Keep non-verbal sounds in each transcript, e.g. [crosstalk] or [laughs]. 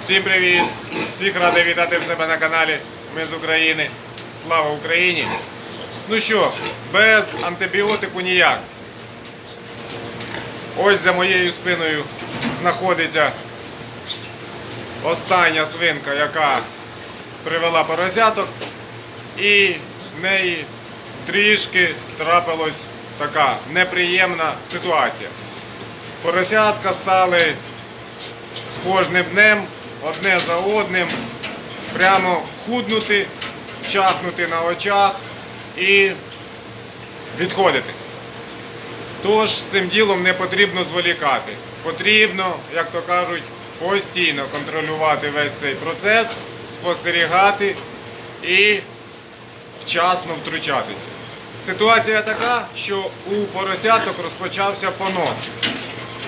Всім привіт! Всіх радий вітати в себе на каналі. Ми з України. Слава Україні! Ну що, без антибіотику ніяк. Ось за моєю спиною знаходиться остання свинка, яка привела поросяток. І в неї трішки трапилась така неприємна ситуація. Поросятка стали з кожним днем одне за одним прямо худнути, чахнути на очах і відходити. Тож з цим ділом не потрібно зволікати. Потрібно, як то кажуть, постійно контролювати весь цей процес, спостерігати і вчасно втручатися. Ситуація така, що у поросяток розпочався понос.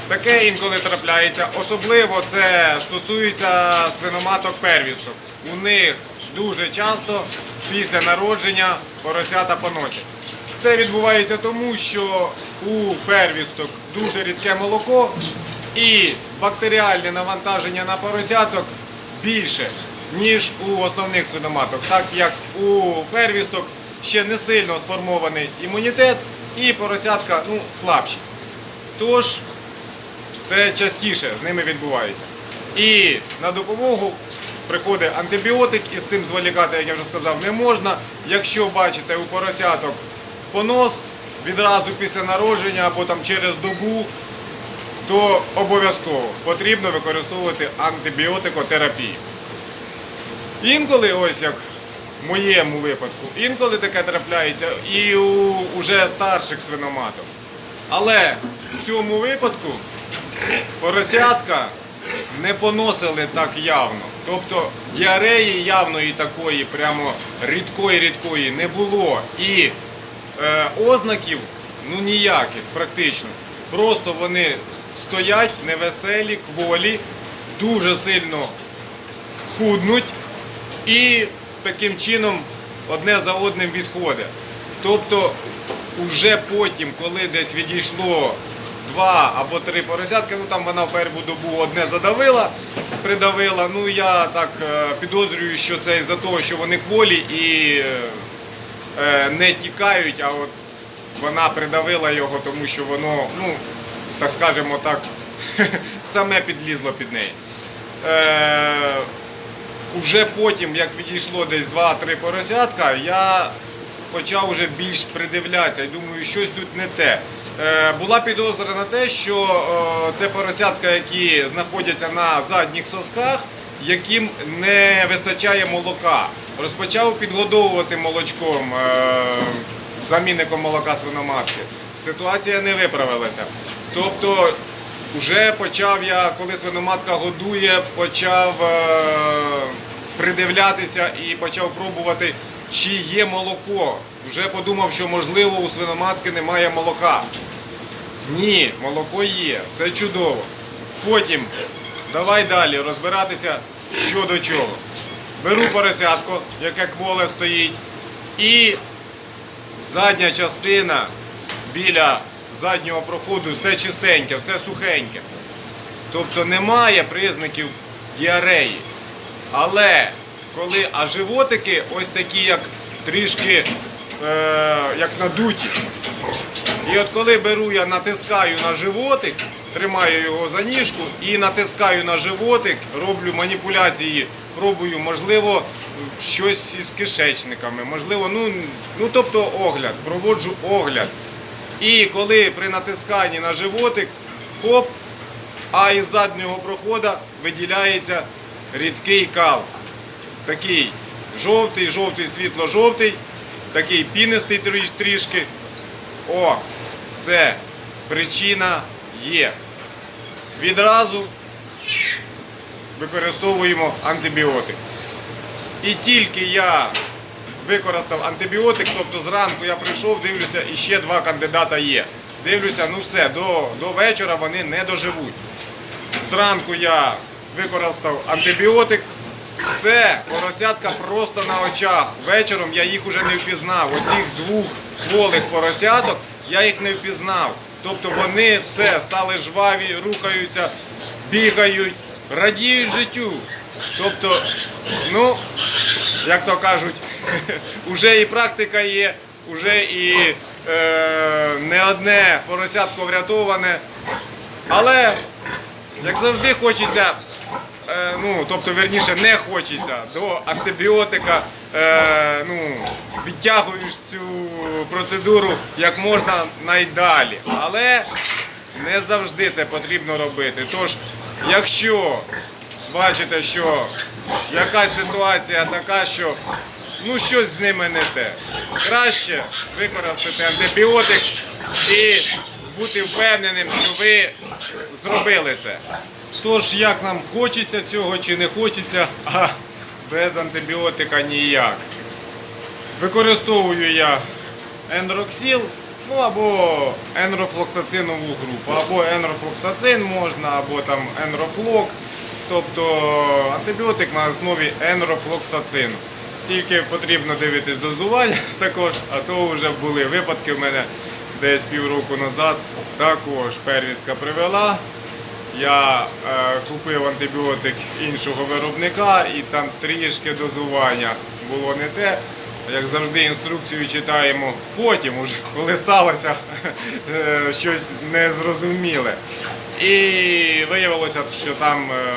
Таке інколи трапляється. Особливо це стосується свиноматок первісток. У них дуже часто після народження поросята поносять. Це відбувається тому, що у первісток дуже рідке молоко і бактеріальне навантаження на поросяток більше, ніж у основних свиноматок, так як у первісток ще не сильно сформований імунітет і поросятка ну, слабші. Тож це частіше з ними відбувається. І на допомогу приходить антибіотик, і з цим зволікати, як я вже сказав, не можна. Якщо бачите у поросяток понос відразу після народження або там через добу, то обов'язково потрібно використовувати антибіотикотерапію. Інколи, ось як в моєму випадку, інколи таке трапляється і у уже старших свиноматок. Але в цьому випадку поросятка не поносили так явно. Тобто діареї явної такої, прямо рідкої-рідкої не було. І е, ознаків ну ніяких практично. Просто вони стоять невеселі, кволі, дуже сильно худнуть і таким чином одне за одним відходить. Тобто, уже потім, коли десь відійшло два або три поросятки, ну там вона в першу добу одне задавила, придавила. Ну я так е, підозрюю, що це із-за того, що вони кволі і е, не тікають, а от вона придавила його, тому що воно, ну, так скажемо так, [laughs] саме підлізло під неї. Е, Уже потім, як відійшло десь 2-3 поросятка, я почав вже більш придивлятися і думаю, щось тут не те. Е, була підозра на те, що е, це поросятка, які знаходяться на задніх сосках, яким не вистачає молока. Розпочав підгодовувати молочком, е, замінником молока свиноматки. Ситуація не виправилася. Тобто вже почав я, коли свиноматка годує, почав придивлятися і почав пробувати, чи є молоко. Вже подумав, що можливо у свиноматки немає молока. Ні, молоко є, все чудово. Потім давай далі розбиратися що до чого. Беру поросятко, яке кволе стоїть, і задня частина біля заднього проходу все чистеньке, все сухеньке. Тобто немає признаків діареї. Але коли а животики ось такі, як трішки е, як надуті. І от коли беру я натискаю на животик, тримаю його за ніжку і натискаю на животик, роблю маніпуляції, пробую, можливо, щось із кишечниками, можливо, ну, ну тобто огляд, проводжу огляд. І коли при натисканні на животик, хоп, а із заднього проходу виділяється рідкий кал. Такий жовтий, жовтий, світло-жовтий, такий пінистий трішки. О, все, причина є. Відразу використовуємо антибіотик. І тільки я використав антибіотик, тобто зранку я прийшов, дивлюся, і ще два кандидата є. Дивлюся, ну все, до, до вечора вони не доживуть. Зранку я використав антибіотик, все, поросятка просто на очах. Вечором я їх уже не впізнав. Оцих двох кволих поросяток я їх не впізнав. Тобто вони все стали жваві, рухаються, бігають, радіють життю. Тобто, ну, як то кажуть, [laughs] вже і практика є, вже і е, не одне поросятко врятоване. Але, як завжди, хочеться, ну, тобто, верніше, не хочеться до антибіотика, е, ну, відтягуєш цю процедуру як можна найдалі. Але не завжди це потрібно робити. Тож, якщо бачите, що якась ситуація така, що ну щось з ними не те. Краще використати антибіотик і бути впевненим, що ви зробили це. Тож, як нам хочеться цього чи не хочеться, а без антибіотика ніяк. Використовую я енроксіл, ну або енрофлоксацинову групу, або енрофлоксацин можна, або там енрофлок, тобто антибіотик на основі енрофлоксацину. Тільки потрібно дивитись дозування [laughs] також, а то вже були випадки в мене десь півроку назад. Також первістка привела. Я е, купив антибіотик іншого виробника і там трішки дозування було не те. Як завжди, інструкцію читаємо потім, уже, коли сталося [laughs] е, щось незрозуміле. І виявилося, що там е,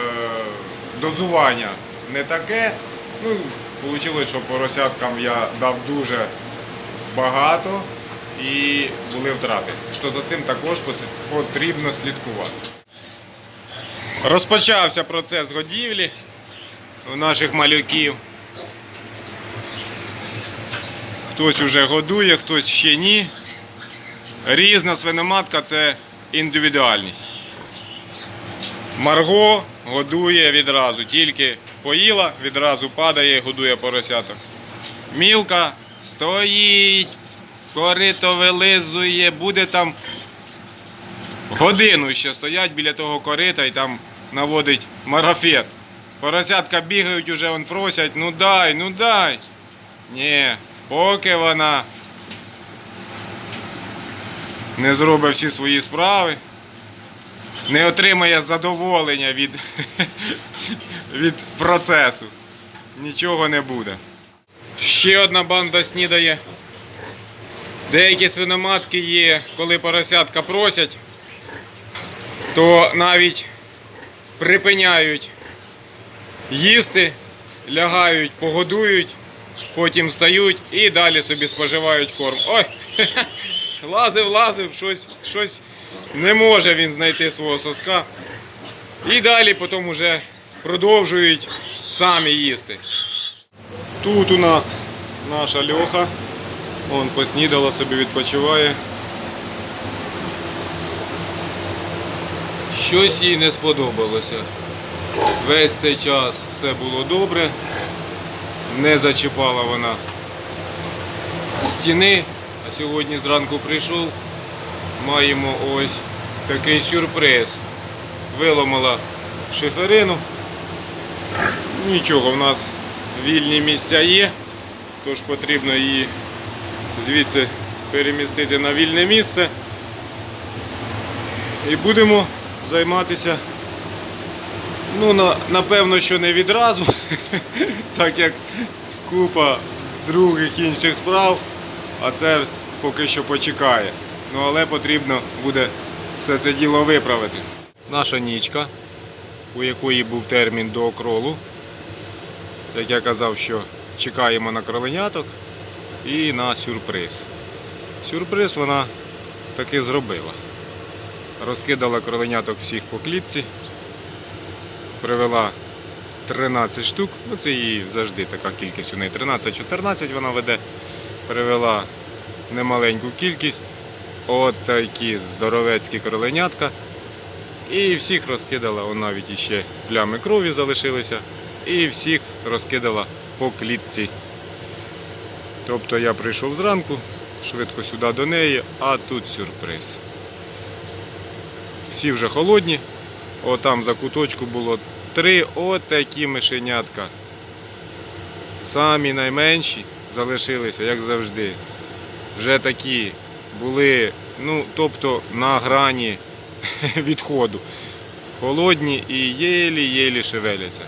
дозування не таке. Ну, Вийшло, що поросяткам я дав дуже багато і були втрати. То за цим також потрібно слідкувати. Розпочався процес годівлі у наших малюків. Хтось уже годує, хтось ще ні. Різна свиноматка це індивідуальність. Марго годує відразу, тільки поїла, відразу падає годує поросяток. Мілка стоїть, корито вилизує, буде там годину ще стоять біля того корита і там наводить марафет. Поросятка бігають, уже он просять, ну дай, ну дай. Ні, поки вона не зробить всі свої справи, не отримає задоволення від, [laughs] від процесу. Нічого не буде. Ще одна банда снідає. Деякі свиноматки є, коли поросятка просять, то навіть припиняють їсти, лягають, погодують, потім встають і далі собі споживають корм. Ой, [laughs] лазив, лазив, щось, щось не може він знайти свого соска. І далі потім вже продовжують самі їсти. Тут у нас наша льоха. Он поснідала собі відпочиває. Щось їй не сподобалося. Весь цей час все було добре. Не зачіпала вона стіни, а сьогодні зранку прийшов. Маємо ось такий сюрприз. Виламала шиферину. Нічого, в нас вільні місця є, тож потрібно її звідси перемістити на вільне місце. І будемо займатися. Ну, на, напевно, що не відразу, [laughs] так як купа других інших справ, а це поки що почекає. Ну, але потрібно буде все це діло виправити. Наша нічка, у якої був термін до окролу, як я казав, що чекаємо на кроленяток і на сюрприз. Сюрприз вона таки зробила. Розкидала кроленяток всіх по клітці, привела 13 штук, ну це її завжди така кількість у неї. 13-14 вона веде, привела немаленьку кількість, от такі здоровецькі кроленятка. І всіх розкидала, он навіть іще плями крові залишилися, і всіх розкидала по клітці. Тобто я прийшов зранку, швидко сюди до неї, а тут сюрприз. Всі вже холодні, отам за куточку було три отакі мишенятка. Самі найменші залишилися, як завжди. Вже такі були, ну, тобто на грані [laughs] відходу. холодні і єлі-єлі шевеляться.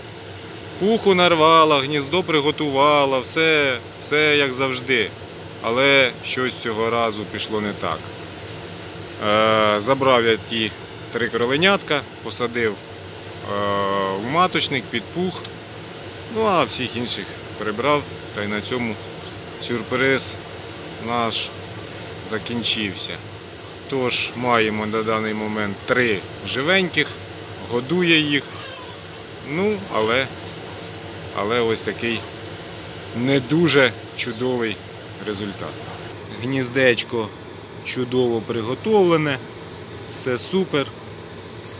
Пуху нарвала, гніздо приготувала, все, все як завжди. Але щось цього разу пішло не так. Е, забрав я ті три кроленятка, посадив е, в маточник під пух. Ну а всіх інших прибрав, та й на цьому сюрприз наш закінчився. Тож маємо на даний момент три живеньких, годує їх. Ну, але, але ось такий не дуже чудовий результат. Гніздечко чудово приготовлене, все супер,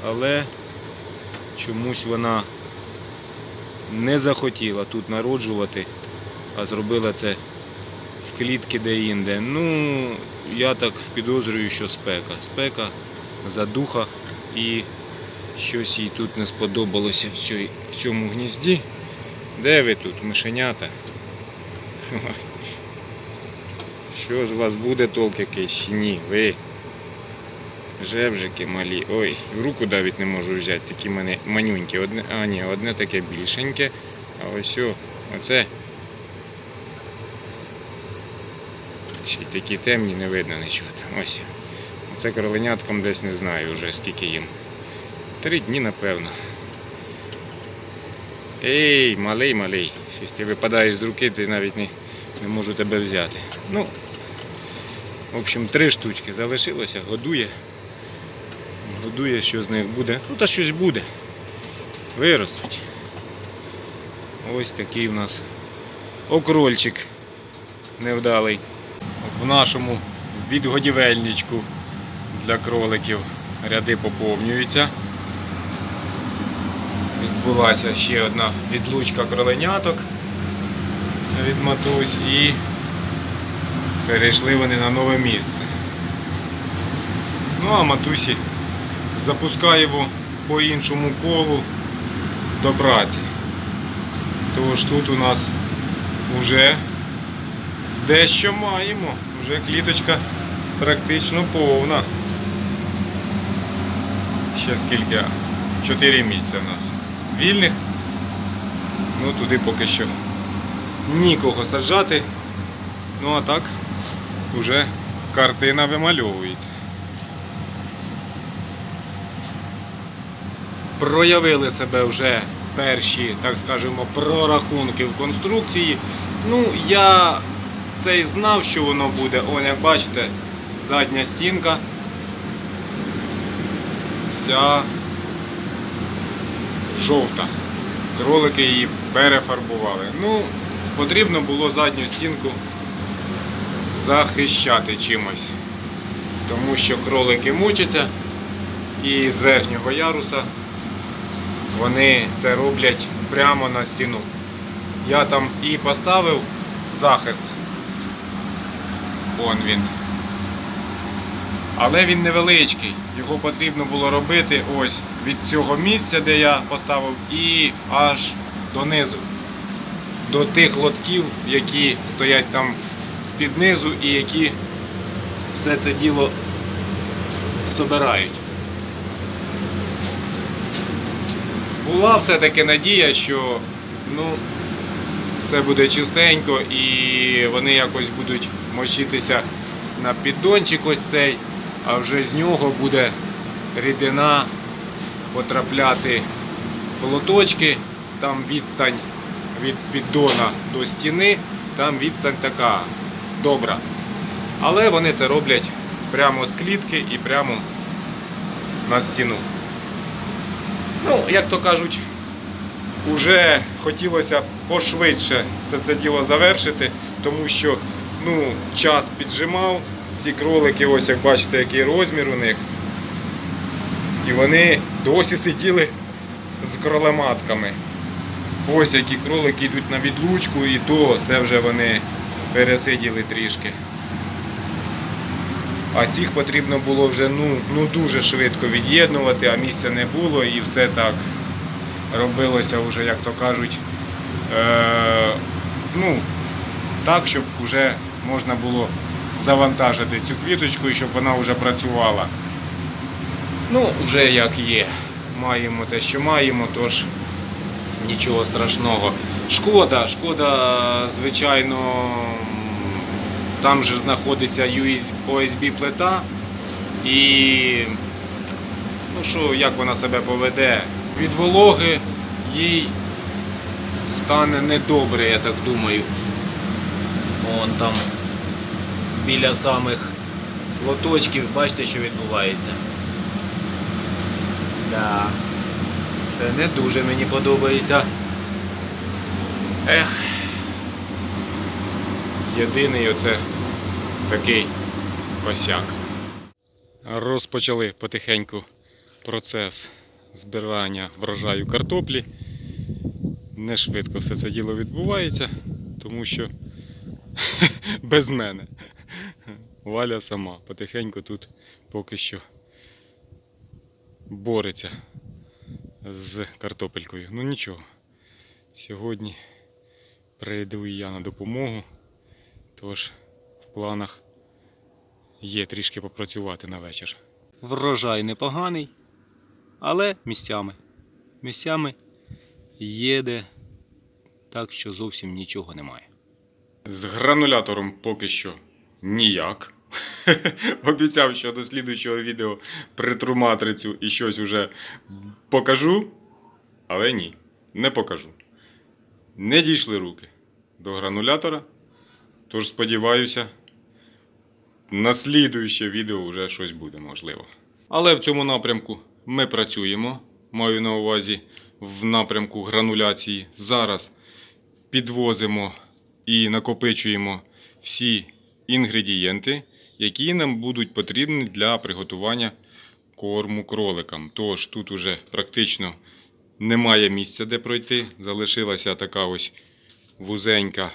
але чомусь вона не захотіла тут народжувати, а зробила це в клітки де-інде. Ну, я так підозрюю, що спека. Спека, задуха і щось їй тут не сподобалося в, цьому гнізді. Де ви тут, мишенята? Що з вас буде толк якийсь ні? Ви. Жевжики малі. Ой, руку навіть не можу взяти, такі мене манюнькі. Одне, а ні, одне таке більшеньке. А ось оце. Ще й такі темні, не видно нічого там. Ось. Оце кроленятком десь не знаю вже скільки їм. Три дні, напевно. Ей, малий, малий. Щось ти випадаєш з руки, ти навіть не, не можу тебе взяти. Ну, в общем, три штучки залишилося, годує. Годує, що з них буде. Ну та щось буде. Виростуть. Ось такий у нас окрольчик невдалий. В нашому відгодівельничку для кроликів ряди поповнюються. Відбулася ще одна відлучка кроленяток від матусь і перейшли вони на нове місце. Ну а матусі запускаємо по іншому колу до праці. Тож тут у нас вже дещо маємо, вже кліточка практично повна. Ще скільки? Чотири місця у нас вільних. Ну туди поки що нікого саджати. Ну а так вже картина вимальовується. Проявили себе вже перші, так скажемо, прорахунки в конструкції. Ну, я це і знав, що воно буде. О, як бачите, задня стінка. Вся жовта. Кролики її перефарбували. Ну, потрібно було задню стінку захищати чимось. Тому що кролики мучаться і з верхнього яруса вони це роблять прямо на стіну. Я там і поставив захист. Он він. Але він невеличкий. Його потрібно було робити ось від цього місця, де я поставив, і аж донизу. До тих лотків, які стоять там з-під низу і які все це діло собирають. Була все-таки надія, що ну, все буде чистенько і вони якось будуть мочитися на піддончик ось цей, а вже з нього буде рідина потрапляти в там відстань від піддона до стіни, там відстань така добра. Але вони це роблять прямо з клітки і прямо на стіну. Ну, як то кажуть, уже хотілося пошвидше все це діло завершити, тому що ну, час піджимав. Ці кролики, ось як бачите, який розмір у них. І вони досі сиділи з кролематками. Ось які кролики йдуть на відлучку, і то це вже вони пересиділи трішки. А цих потрібно було вже ну, ну дуже швидко від'єднувати, а місця не було і все так робилося вже, як то кажуть, е, ну, так, щоб вже можна було завантажити цю квіточку і щоб вона вже працювала. Ну, вже як є. маємо те, що маємо, тож нічого страшного. Шкода, шкода, звичайно, там же знаходиться US OSB плита. І ну що, як вона себе поведе? Від вологи їй стане недобре, я так думаю. Вон там біля самих лоточків, бачите, що відбувається. Да. Це не дуже мені подобається. Ех. Єдиний оце такий косяк. Розпочали потихеньку процес збирання врожаю картоплі. Не швидко все це діло відбувається, тому що [laughs] без мене. Валя сама потихеньку тут поки що бореться з картопелькою. Ну нічого. Сьогодні прийду і я на допомогу. Тож в планах є трішки попрацювати на вечір. Врожай непоганий, але місцями. Місцями їде так, що зовсім нічого немає. З гранулятором поки що ніяк. [laughs] Обіцяв, що до слідуючого відео притру матрицю і щось уже покажу. Але ні, не покажу. Не дійшли руки до гранулятора. Тож сподіваюся, на слідуюче відео вже щось буде можливо. Але в цьому напрямку ми працюємо. Маю на увазі в напрямку грануляції. Зараз підвозимо і накопичуємо всі інгредієнти, які нам будуть потрібні для приготування корму кроликам. Тож тут уже практично немає місця, де пройти. Залишилася така ось вузенька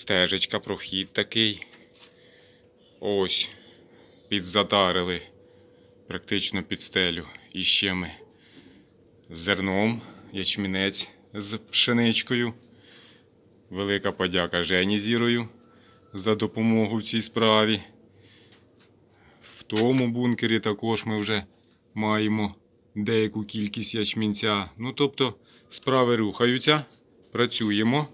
стежечка, прохід такий. Ось підзатарили практично під стелю. І ще ми зерном, ячмінець з пшеничкою. Велика подяка Жені Зірою за допомогу в цій справі. В тому бункері також ми вже маємо деяку кількість ячмінця. Ну, тобто, справи рухаються, працюємо.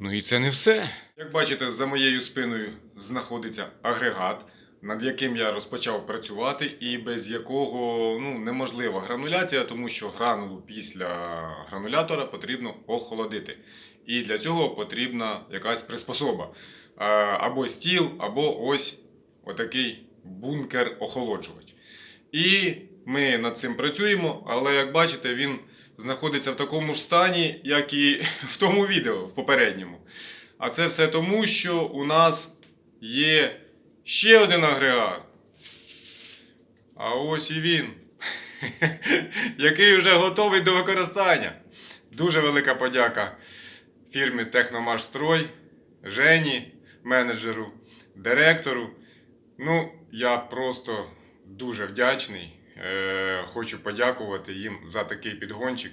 Ну і це не все. Як бачите, за моєю спиною знаходиться агрегат, над яким я розпочав працювати, і без якого ну, неможлива грануляція, тому що гранулу після гранулятора потрібно охолодити. І для цього потрібна якась приспособа. Або стіл, або ось отакий бункер-охолоджувач. І ми над цим працюємо, але як бачите, він знаходиться в такому ж стані, як і [laughs] в тому відео, в попередньому. А це все тому, що у нас є ще один агрегат. А ось і він, [laughs] який вже готовий до використання. Дуже велика подяка фірмі Техномашстрой, Жені, менеджеру, директору. Ну, я просто дуже вдячний. Е, хочу подякувати їм за такий підгончик.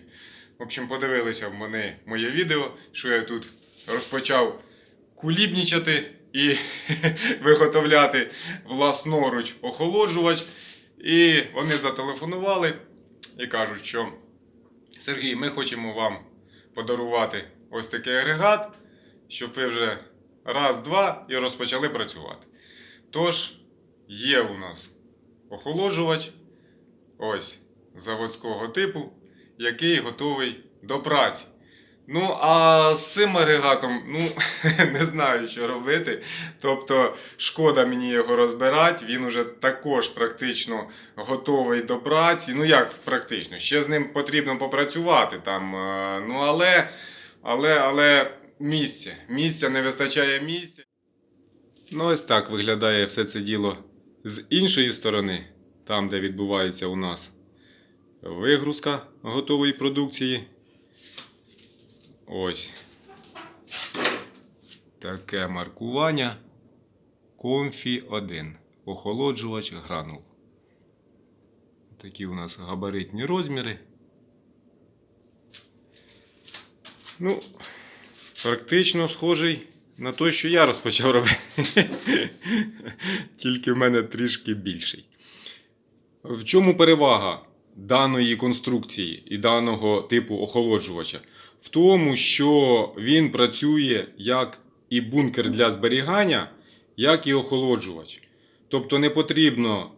В общем, подивилися вони моє відео, що я тут розпочав кулібнічати і [laughs] виготовляти власноруч охолоджувач. І вони зателефонували і кажуть, що Сергій, ми хочемо вам подарувати ось такий агрегат, щоб ви вже раз-два і розпочали працювати. Тож, є у нас охолоджувач, ось заводського типу, який готовий до праці. Ну, а з цим агрегатом, ну, [laughs] не знаю, що робити. Тобто, шкода мені його розбирати. Він уже також практично готовий до праці. Ну, як практично? Ще з ним потрібно попрацювати там. е, Ну, але, але, але місця. Місця не вистачає місця. Ну, ось так виглядає все це діло з іншої сторони, там, де відбувається у нас вигрузка готової продукції. Ось. Таке маркування. Комфі 1. Охолоджувач гранул. Такі у нас габаритні розміри. Ну, практично схожий на той, що я розпочав робити. [laughs] Тільки в мене трішки більший. В чому перевага даної конструкції і даного типу охолоджувача? В тому, що він працює як і бункер для зберігання, як і охолоджувач. Тобто не потрібно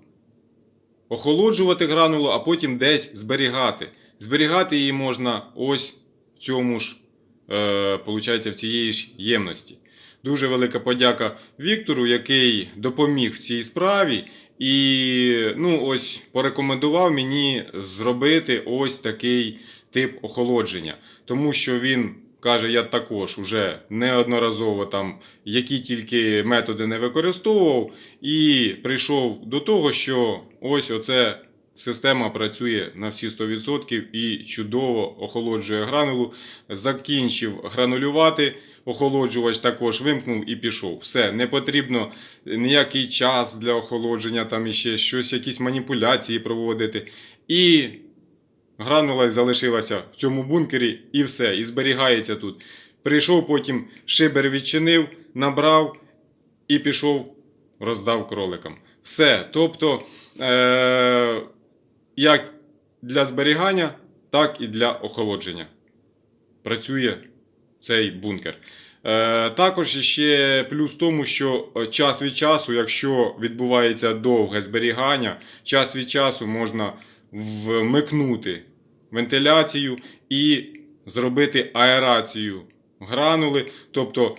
охолоджувати гранулу, а потім десь зберігати. Зберігати її можна ось в цьому ж, е, в цієї ж ємності. Дуже велика подяка Віктору, який допоміг в цій справі і ну, ось порекомендував мені зробити ось такий тип охолодження. Тому що він каже, я також уже неодноразово там які тільки методи не використовував, і прийшов до того, що ось оце система працює на всі 100% і чудово охолоджує гранулу. Закінчив гранулювати. Охолоджувач також вимкнув і пішов. Все, не потрібно ніякий час для охолодження, там іще щось, якісь маніпуляції проводити. І гранула залишилася в цьому бункері, і все, і зберігається тут. Прийшов потім, шибер відчинив, набрав і пішов, роздав кроликам. Все. Тобто, е- як для зберігання, так і для охолодження. Працює цей бункер. Е, також ще плюс в тому, що час від часу, якщо відбувається довге зберігання, час від часу можна вмикнути вентиляцію і зробити аерацію гранули, тобто,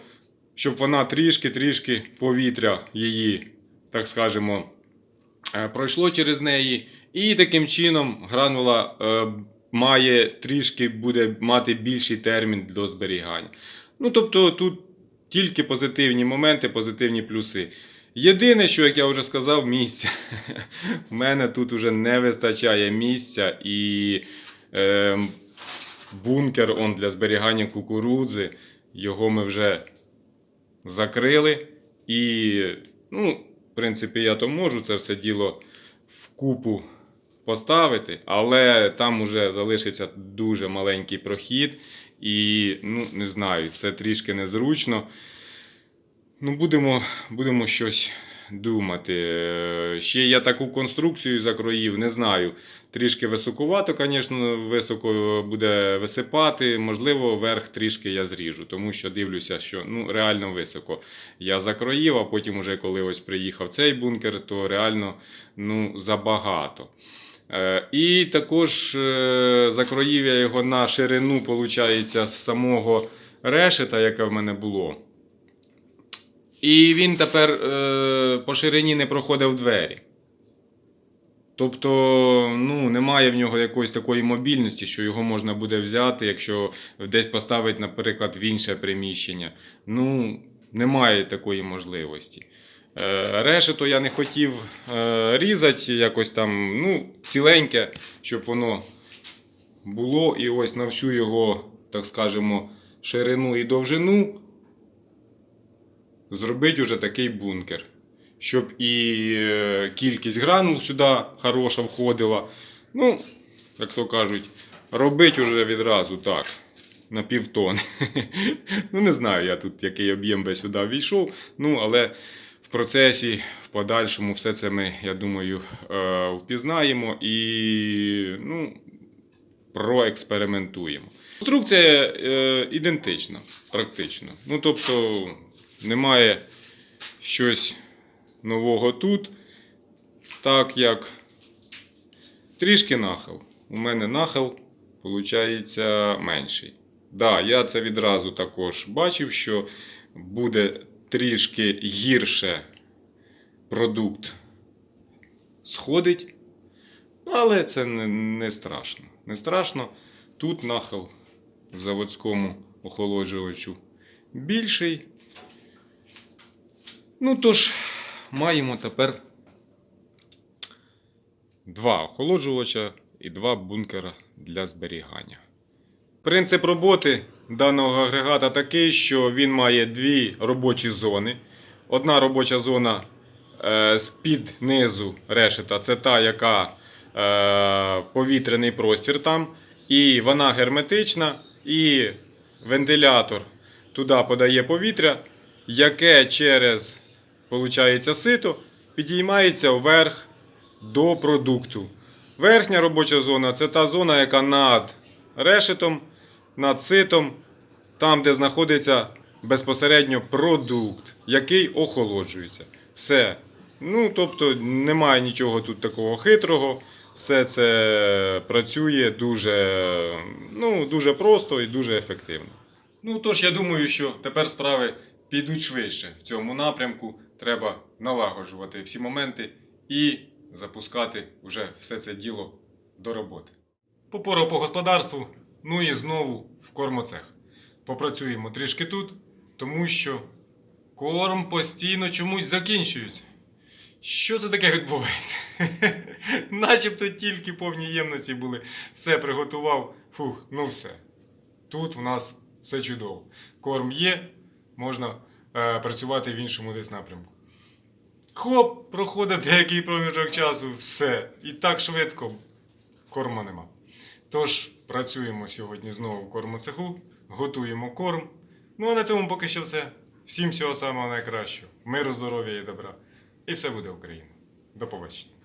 щоб вона трішки-трішки повітря її, так скажемо, е, пройшло через неї, і таким чином гранула е, має трішки буде мати більший термін до зберігання. Ну, тобто, тут тільки позитивні моменти, позитивні плюси. Єдине, що, як я вже сказав, місця. [laughs] У мене тут вже не вистачає місця і е, бункер он для зберігання кукурудзи. Його ми вже закрили. І, ну, в принципі, я то можу це все діло в купу поставити, але там уже залишиться дуже маленький прохід. І, ну, не знаю, це трішки незручно. Ну, будемо, будемо щось думати. Е, Ще я таку конструкцію закроїв, не знаю. Трішки високувато, звісно, високо буде висипати. Можливо, верх трішки я зріжу, тому що дивлюся, що ну, реально високо. Я закроїв, а потім, уже коли ось приїхав цей бункер, то реально ну, забагато. Е, І також е, закроїв я його на ширину, виходить, самого решета, яке в мене було. І він тепер е, по ширині не проходив двері. Тобто, ну, немає в нього якоїсь такої мобільності, що його можна буде взяти, якщо десь поставити, наприклад, в інше приміщення. Ну, немає такої можливості. Е, решето я не хотів е, різати якось там, ну, ціленьке, щоб воно було. І ось на всю його, так скажемо, ширину і довжину зробити вже такий бункер. Щоб і е, кількість гранул сюди хороша входила. Ну, як то кажуть, робить уже відразу так. На півтони. [laughs] ну, не знаю, я тут який об'єм би сюди війшов. Ну, але в процесі, в подальшому, все це ми, я думаю, е, впізнаємо і ну, проекспериментуємо. Конструкція е, ідентична, практично. Ну, тобто, немає щось нового тут, так як трішки нахил. У мене нахил, виходить, менший. Да, я це відразу також бачив, що буде трішки гірше продукт сходить. Але це не, страшно. Не страшно. Тут нахил заводському охолоджувачу більший. Ну тож, маємо тепер два охолоджувача і два бункера для зберігання. Принцип роботи даного агрегата такий, що він має дві робочі зони. Одна робоча зона е, з-під низу решета це та, яка е, повітряний простір там. І вона герметична, і вентилятор туди подає повітря, яке через получається, сито підіймається вверх до продукту. Верхня робоча зона це та зона, яка над решетом, над ситом, там, де знаходиться безпосередньо продукт, який охолоджується. Все. Ну, тобто немає нічого тут такого хитрого. Все це працює дуже, ну, дуже просто і дуже ефективно. Ну, тож я думаю, що тепер справи підуть швидше. В цьому напрямку треба налагоджувати всі моменти і запускати вже все це діло до роботи. Попорав по господарству, ну і знову в кормоцех. Попрацюємо трішки тут, тому що корм постійно чомусь закінчується. Що це таке відбувається? [laughs] Начебто тільки повні ємності були. Все приготував. Фух, ну все. Тут в нас все чудово. Корм є, можна е, працювати в іншому десь напрямку. Хоп, проходить деякий проміжок часу, все. І так швидко корма нема. Тож працюємо сьогодні знову в кормоцеху, готуємо корм. Ну а на цьому поки що все. Всім всього самого найкращого. Миру, здоров'я і добра. І все буде Україна. До побачення.